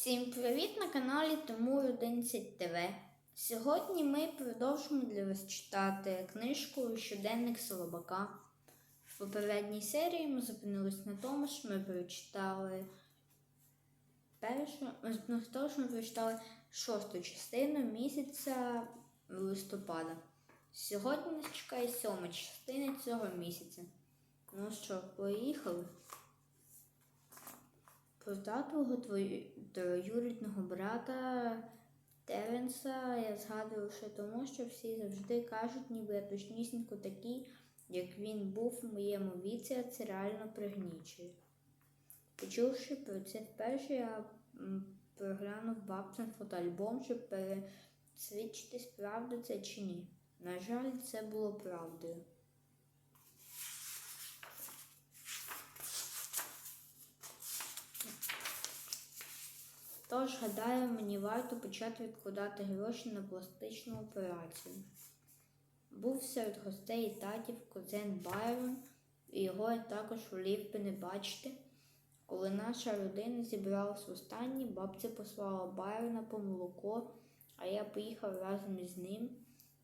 Всім привіт на каналі Тимур 11 ТВ. Сьогодні ми продовжимо для вас читати книжку Щоденник Солобака. В попередній серії ми зупинились на тому, що ми прочитали першу, ми зупинились на тому, що ми прочитали шосту частину місяця листопада. Сьогодні нас чекає сьома частина цього місяця. Ну що, поїхали? Про татового троюрідного брата Теренса я згадую лише тому, що всі завжди кажуть, ніби я точнісінько такий, як він був в моєму віці, а це реально пригнічує. Почувши про це вперше, я проглянув бабцин фотоальбом, щоб пересвідчитись, правда це чи ні. На жаль, це було правдою. Тож, гадаю, мені варто почати відкладати гроші на пластичну операцію. Був серед гостей і татів кузен Байрон, і його я також волів би не бачити. Коли наша родина зібралась востаннє, бабця послала Байрона по молоко, а я поїхав разом із ним.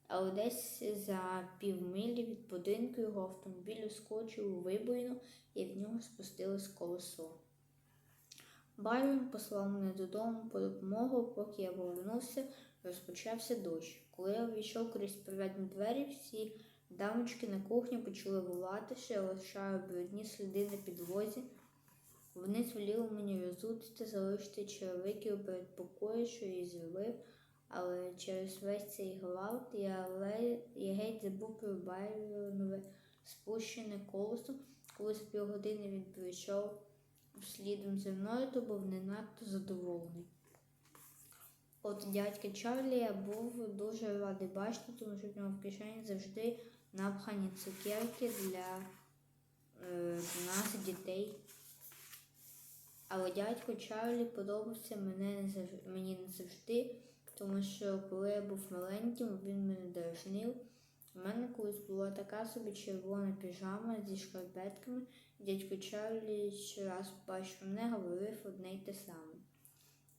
Але десь за півмилі від будинку його автомобіль ускочив у вибоїну і в нього спустилось колесо. Байрон послав мене додому по допомогу, поки я повернувся, розпочався дощ. Коли я увійшов крізь приватні двері, всі дамочки на кухні почали волати, що я лишаю брудні сліди на підлозі. Вони звеліли мені розутити, залишити черевики у передпокої, що і зробив, але через весь цей гвалт я, я геть забув про Байронове спущене колесо, коли з півгодини він прийшов слідом за мною, то був не надто задоволений. От дядька Чарлі я був дуже радий бачити, тому що в нього в кишені завжди напхані цукерки для е, нас, дітей. Але дядько Чарлі подобався мене не завжди, мені не завжди, тому що коли я був маленьким, він мене дражнив. У мене колись була така собі червона піжама зі шкарпетками. Дядько Чарлі щораз бачив мене, говорив одне й те саме.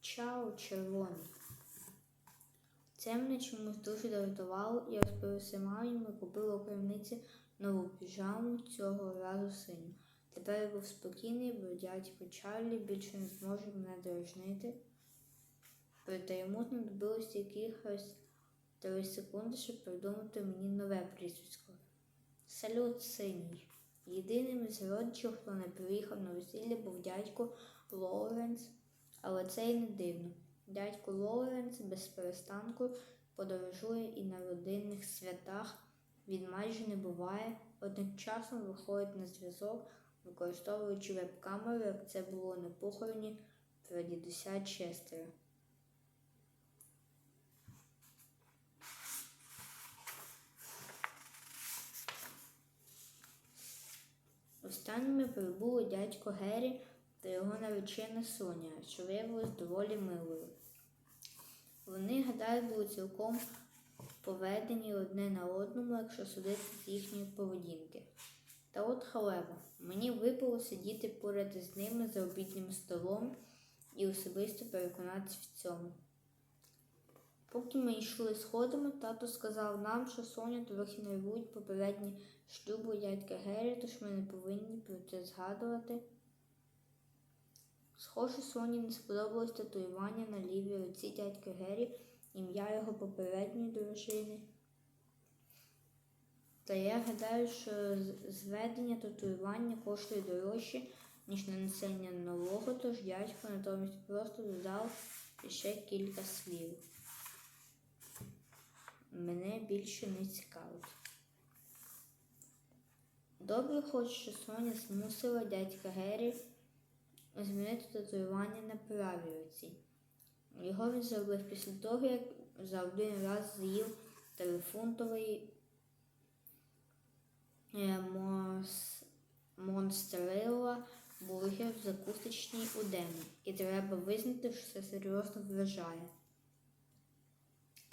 Чао, червоний. Це мене чомусь дуже дратувало, я розповісти мамі, ми купили у крамниці нову піжаму, цього разу синю. Тепер я був спокійний, бо дядько Чарлі більше не зможе мене дражнити. Проте йому знадобилось якихось три секунди, щоб придумати мені нове прізвисько. Салют синій. Єдиним із родичів, хто не приїхав на весілля, був дядько Лоуренс, але це й не дивно. Дядько Лоуренс без перестанку подорожує і на родинних святах він майже не буває, однак часом виходить на зв'язок, використовуючи веб-камеру, як це було на похороні прадідуся Честера. Останніми прибули дядько Геррі та його наречена Соня, що виявилась доволі милою. Вони, гадаю, були цілком поведені одне на одному, якщо судити з їхньої поведінки. Та от халева, мені випало сидіти поряд із ними за обіднім столом і особисто переконатися в цьому. Поки ми йшли сходами, тато сказав нам, що Соня трохи попередні шлюбу дядька Гері, тож ми не повинні про це згадувати. Схоже, Соні не сподобалось татуювання на лівій руці дядька Гері, ім'я його попередньої дружини. Та я гадаю, що зведення татуювання коштує дорожче, ніж нанесення нового, тож дядько натомість просто додав ще кілька слів. Мене більше не цікавить. Добре, хоч що Соня змусила дядька Гері змінити татуювання на правій руці. Його він зробив після того, як за один раз з'їв телефунтовий е, монстрелла бургер в закусочній у Дені. І треба визнати, що це серйозно вражає.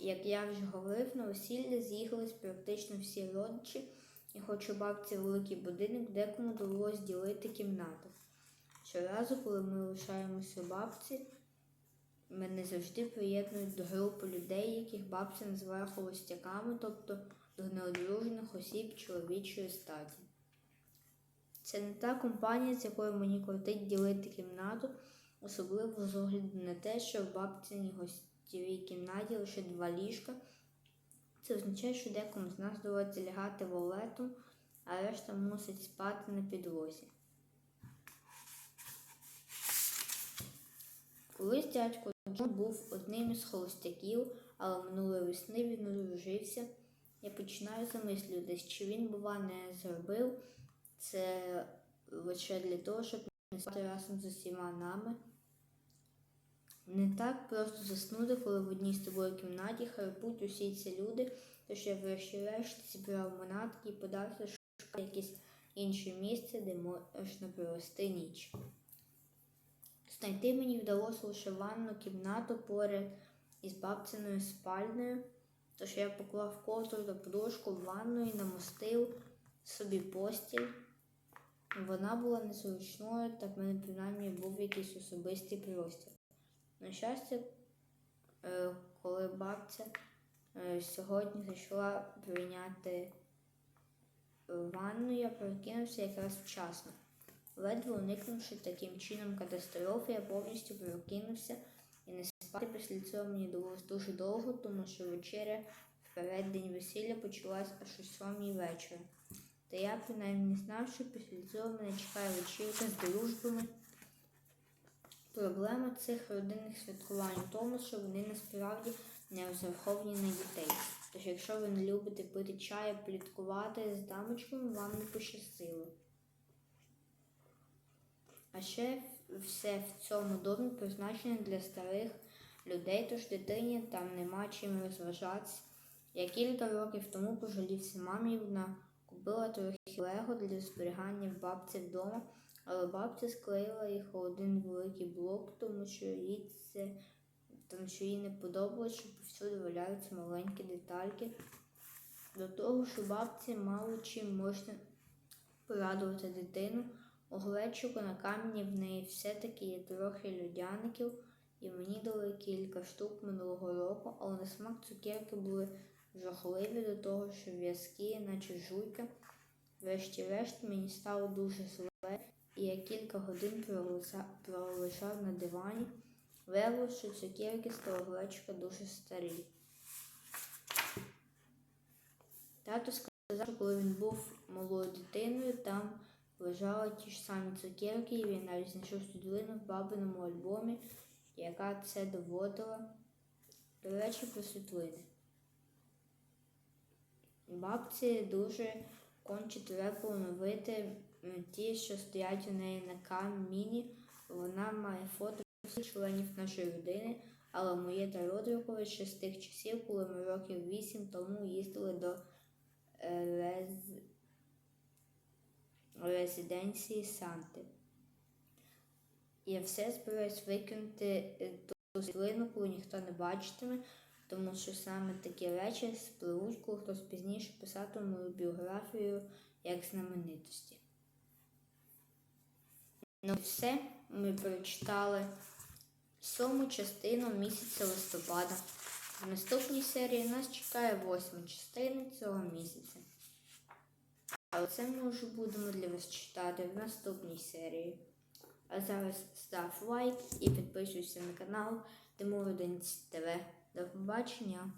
Як я вже говорив, на весілля з'їхались практично всі родичі, і хоч у бабці великий будинок, декому довелось ділити кімнату. Щоразу, коли ми лишаємося у бабці, мене завжди приєднують до групи людей, яких бабця називає холостяками, тобто до неодружених осіб чоловічої статі. Це не та компанія, з якою мені кортить ділити кімнату, особливо з огляду на те, що в бабциній гостєвій кімнаті лише два ліжка. Це означає, що декому з нас доводиться лягати волетом, а решта мусить спати на підлозі. Колись дядько Джон був одним із холостяків, але минулої весни він одружився. Я починаю замислюватись, чи він, бува, не зробив це лише для того, щоб не спати разом з усіма нами. Не так просто заснути, коли в одній з тобою кімнаті храпуть усі ці люди, тож я врешті-решт зібрав манатки і подався шукати якесь інше місце, де можна провести ніч. Знайти мені вдалося лише ванну кімнату поряд із бабциною спальнею, тож я поклав ковдру та подушку в ванну і намостив собі постіль. Вона була незручною, та в мене принаймні був якийсь особистий простір. На щастя, е, коли бабця е, сьогодні зайшла прийняти ванну, я прокинувся якраз вчасно. Ледве уникнувши таким чином катастрофи, я повністю прокинувся і не спати після цього мені довелось дуже довго, тому що вечеря в переддень весілля почалась аж о сьомій вечора. Та я принаймні знав, що після цього мене чекає вечірка з дружбами. Проблема цих родинних святкувань у тому, що вони насправді не розраховані на дітей. Тож, якщо ви не любите пити чай, пліткувати з дамочками, вам не пощастило. А ще все в цьому домі призначено для старих людей, тож дитині там нема чим розважатися. Я кілька років тому пожалівся мамі, вона купила трохи лего для зберігання в бабці вдома, але бабця склеїла їх у один великий блок, тому що їй це тому що їй не подобалось, що повсюди валяються маленькі детальки. До того, що бабці мало чим можна порадувати дитину. У глечику на камені в неї все-таки є трохи людяників, і мені дали кілька штук минулого року, але на смак цукерки були жахливі до того, що в'язкі, наче жуйка. Врешті-решт мені стало дуже зле, і я кілька годин пролежав на дивані. Виявилося, що цукерки з того глечика дуже старі. Тато сказав, що коли він був малою дитиною, там лежали ті ж самі цукерки, і він навіть знайшов світлину в бабиному альбомі, яка це доводила. До речі, про світлини. Бабці дуже конче треба поновити ті, що стоять у неї на каміні. Вона має фото всіх членів нашої родини, але моє та Родрикович ще з тих часів, коли ми років вісім тому їздили до е, рез... резиденції Санти. Я все збираюсь викинути е, ту світлину, коли ніхто не бачитиме, тому що саме такі речі спливуть, коли хтось пізніше писатиме мою біографію як знаменитості. Ну, все, ми прочитали сьому частину місяця листопада. В наступній серії нас чекає восьма частина цього місяця. Але це ми вже будемо для вас читати в наступній серії. А зараз став лайк і підписуйся на канал Тимур 11 ТВ. До побачення!